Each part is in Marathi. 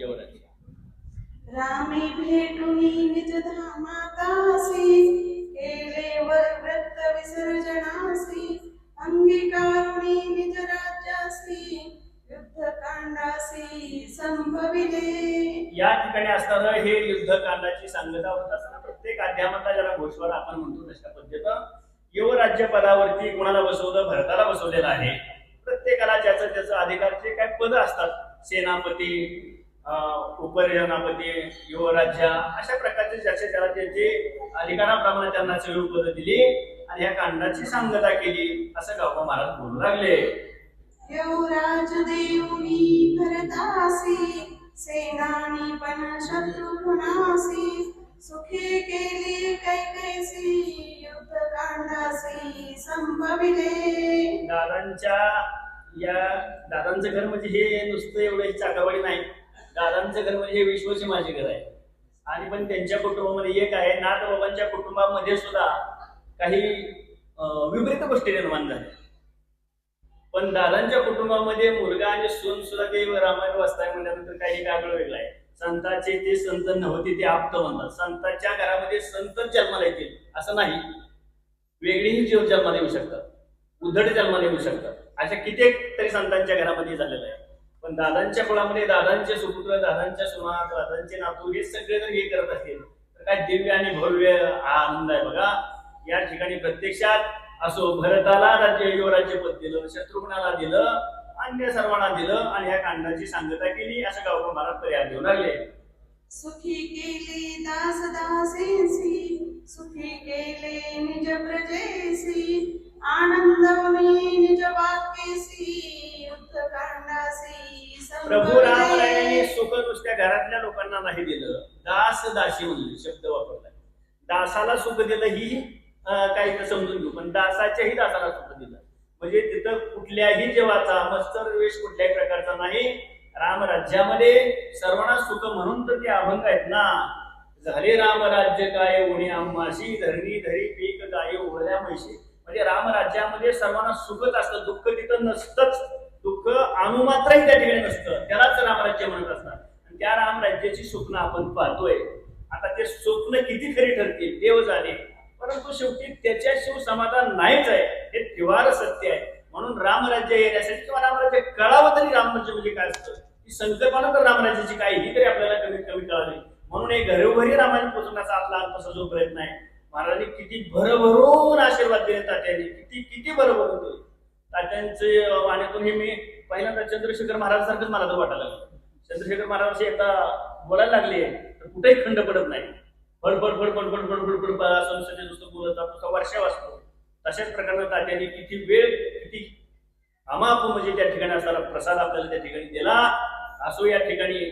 युवराज्य रामे भेटुनी निज धामातासी केले व्रत विसर्जनासी अंगीकारुणी निज राज्यासी युद्धकांडासी संभविले. या ठिकाणी असताना हे युद्धकांडाची सांगता होत असताना प्रत्येक अध्यामाता ज्याला घोषवार आपण म्हणतो तशा पद्धतीनं. युवराज्य पदावरती कोणाला बसवलं भरताला बसवलेलं आहे. प्रत्येकाला ज्याचं त्याचं अधिकारचे काय पद असतात सेनापती अं, उपसेनापती युवराज्य अशा प्रकारचे ज्याचे त्याला त्यांचे अधिकाराप्रमाणे त्यांना सर्व पद दिली आणि या कांडाची सांगता केली असं गावबा महाराज बोलू लागले. यौराज देऊनी भरतासी सेनानी पण शत्रुघ्नासी सुखे केली कैकैसी युद्धकांडासी संभविले. दादांच्या या दादांचं घर म्हणजे हे नुसतं एवढं चाकावाडी नाही. दादांचं घर म्हणजे हे विश्वची माझे घर आहे. आणि पण त्यांच्या कुटुंबामध्ये एक आहे नाथ बाबांच्या कुटुंबामध्ये सुद्धा काही विपरीत गोष्टी निर्माण झाल्या. पण दादांच्या कुटुंबामध्ये मुलगा आणि सून सुद्धा ते रामायण वाचताय म्हणल्यानंतर काही कागळ वेगळं आहे. संतांचे ते संत नव्हते ते आप्त म्हणतात. संतांच्या घरामध्ये संत जन्माला येतील असं नाही. वेगळीही जीव जन्माला येऊ शकतात. उद्धट जन्माला येऊ शकतात. अशा कित्येक तरी संतांच्या घरामध्ये झालेलं आहे. पण दादांच्या कुळामध्ये दादांचे सुपुत्र दादांच्या सुना दादांचे नातू हे सगळे जर हे करत असतील. तर काय दिव्य आणि भव्य हा आनंद आहे बघा. या ठिकाणी प्रत्यक्षात असो भरताला राज्य युवराज्य पद दिलं शत्रुघ्नाला दिलं अन्य सर्वांना दिलं आणि ह्या कांडाची सांगता केली असं गाव महाराज पर्याय देऊ लागले. सुखी केली दास दासेसी प्रभू रामरायांनी सुख नुसत्या घरातल्या लोकांना नाही दिलं. दास दासी म्हणले शब्द वापरला दासाला सुख दिलं ही काही तर समजून घेऊ. पण दासाच्याही दासाला सुख दिलं. म्हणजे तिथं कुठल्याही जीवाचा मस्तर वेश कुठल्याही प्रकारचा नाही. राम राज्यामध्ये सर्वांना सुख म्हणून तर ते अभंग आहेत ना. झाले राम राज्य काय उणे आम्हाशी धरणी धरी पीक गाय उघड्या म्हशी. म्हणजे राम राज्यामध्ये सर्वांना सुखच असतं दुःख तिथं नसतंच. दुःख अणुमात्रही त्या ठिकाणी नसतं. त्यालाच रामराज्य म्हणत असतात. आणि त्या रामराज्याची स्वप्न आपण पाहतोय. आता ते स्वप्न किती खरी ठरतील देव जाणे. परंतु शेवटी त्याच्याशिव समाधान नाहीच आहे. हे तिवार सत्य आहे. म्हणून रामराज्य येण्यासाठी किंवा रामराज्य कळावं तरी रामराज्य म्हणजे काय असतं? ही संकल्पना तर रामराज्याची काय ही तरी आपल्याला कमीत कमी कळावी. म्हणून हे घरोघरी रामायण पोचवण्याचा आपला तसा जो प्रयत्न आहे. महाराजांनी किती भरभरून आशीर्वाद दिले तात्यांनी. किती किती भरभरून दिले तात्यांचे वाण्यातून हे मी पहिल्यांदा चंद्रशेखर महाराजांसारखंच मला तर वाटायला लागलं. चंद्रशेखर महाराजांशी एकदा बोलायला लागले तर कुठेही खंड पडत नाही. फडफड फडफड फडफड फडफड संसदेत नुसतं बोलत जातो वर्षा वाचतो तशाच प्रकारे तात्यांनी किती वेळ किती अमाप म्हणजे त्या ठिकाणी असणारा प्रसाद आपल्याला त्या ठिकाणी दिला. असो या ठिकाणी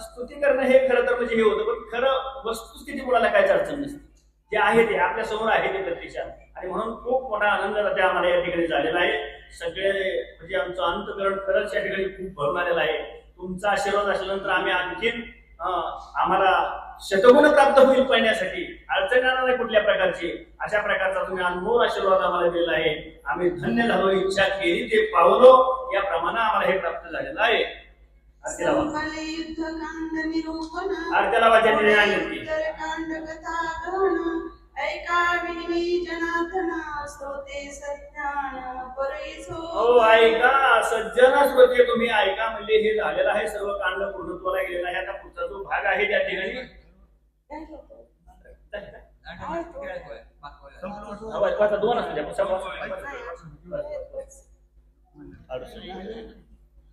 स्तुती करणं हे खरं तर म्हणजे हे होतं पण खरं वस्तुस्थिती बोलायला काहीच अडचण नसते. जे आहे ते आपल्यासमोर आहे ते प्रत्यक्षात. आणि म्हणून खूप मोठा आनंद ते आम्हाला या ठिकाणी झालेला आहे. सगळे म्हणजे आमचं अंतकरण खरंच या ठिकाणी खूप भरून आलेलं आहे. तुमचा आशीर्वाद असल्यानंतर आम्ही आणखीन आम्हाला शतगुण प्राप्त होईल पाहण्यासाठी अडचण येणार नाही कुठल्या प्रकारची. अशा प्रकारचा तुम्ही अनमोल आशीर्वाद आम्हाला दिला आहे. आम्ही धन्य झालो इच्छा केली ते पावलो. या प्रमाणे आम्हाला हे प्राप्त झालेलं आहे. आरतीला वा. संपले युद्धकांड निरूपण आरतीला वाचा निर्णय ऐका स्तोते सज्ञान हो ऐका सज्जन श्रोते तुम्ही ऐका म्हणजे हे झालेलं आहे सर्व कांड पूर्णत्वाला गेलेलं आहे. आता पुढचा जो भाग आहे त्या ठिकाणी. हा, दोन असू द्या.